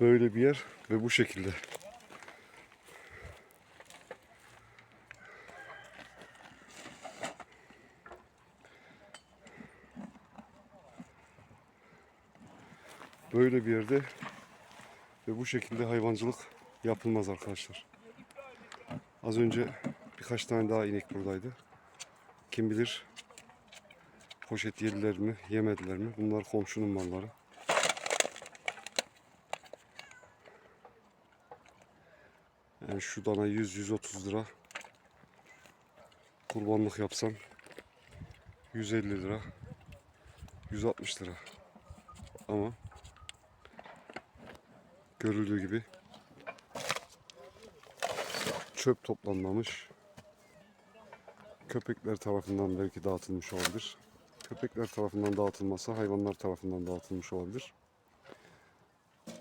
Böyle bir yer ve bu şekilde. Böyle bir yerde ve bu şekilde hayvancılık yapılmaz arkadaşlar. Az önce birkaç tane daha inek buradaydı. Kim bilir poşet yediler mi, yemediler mi? Bunlar komşunun malları. Yani şu dana 100-130 lira. Kurbanlık yapsan 150 lira. 160 lira. Ama görüldüğü gibi çöp toplanmamış. Köpekler tarafından belki dağıtılmış olabilir. Köpekler tarafından dağıtılmasa hayvanlar tarafından dağıtılmış olabilir.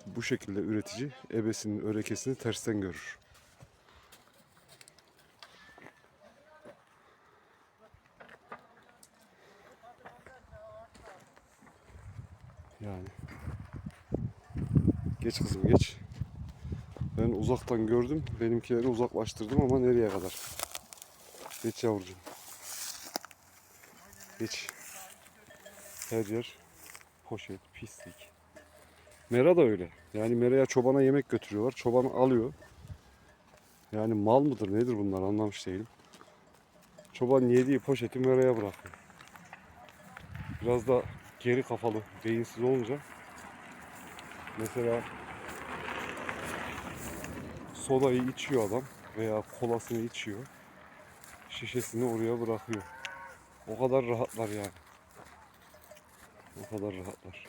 Bu şekilde üretici ebesinin örekesini tersten görür. Yani. Geç kızım geç. Ben uzaktan gördüm. Benimkileri uzaklaştırdım ama nereye kadar? Geç yavrucuğum. Geç. Her yer poşet, pislik. Mera da öyle. Yani meraya çobana yemek götürüyorlar. Çoban alıyor. Yani mal mıdır nedir bunlar anlamış değilim. Çoban yediği poşeti meraya bırakıyor. Biraz da geri kafalı, beyinsiz olunca mesela sodayı içiyor adam veya kolasını içiyor. Şişesini oraya bırakıyor. O kadar rahatlar yani. O kadar rahatlar.